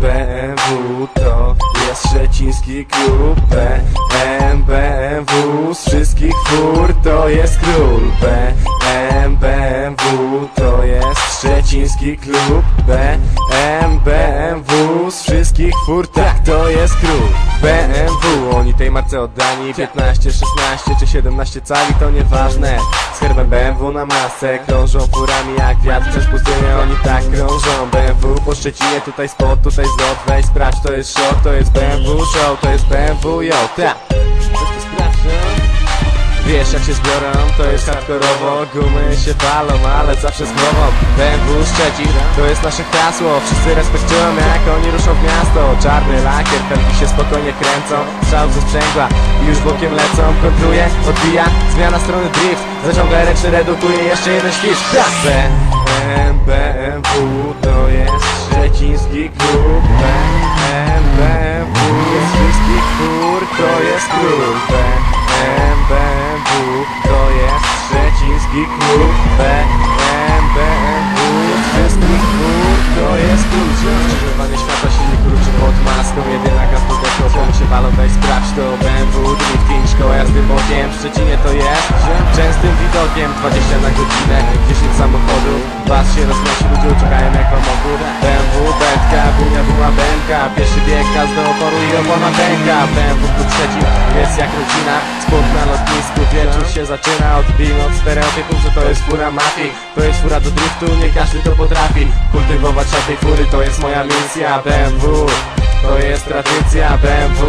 BMW to jest szczeciński klub BMW z wszystkich fur to jest król. BMW to jest szczeciński klub BMW z wszystkich fur tak to jest król. BMW oni tej marce oddani 15, 16 czy 17 cali to nieważne z herbem BMW na masę krążą furami jak wiatr przez pustynię. Oni tak krążą BMW po Szczecinie tutaj spot, tutaj zlot. Weź sprawdź to jest show, to jest BMW show, to jest BMW yo, tak Wiesz jak się zbiorą, to jest hardkorowo. Gumy się palą, ale zawsze z głową. BMW Szczecin, to jest nasze hasło Wszyscy respektują jak oni ruszą w miasto. Czarny lakier, felki się spokojnie kręcą. Strzał ze sprzęgła i już bokiem lecą. Kontruje, odbija, zmiana strony drift. Zaciąga ręczny, redukuje jeszcze jeden świst Tak! BMW to jest szczeciński klub. BMW z wszystkich fur to jest król szczeciński klub BMW z wszystkich fur to jest król Skrzyżowanie światła silnik kruczy pod maską. Jedyna gaz deko, komu się walą, daj sprawdź to BMW drifting, szkoła jazdy bokiem. W Szczecinie to jest częstym widokiem 20 na godzinę, 10 samochodów Bas się roznosi, ludzie uciekają jak samochód BMW, Betka, Bunia, Buła, Benka Pierwszy bieg, gaz do opona pęka BMW Szczecin jest jak rodzina. Sport na lotnisku, wieczór się zaczyna. Odbijmy od stereotypów, że to jest fura mafii. To jest fura do driftu, nie każdy to potrafi. Kultywować tej fury to jest moja misja. BMW to jest tradycja BMW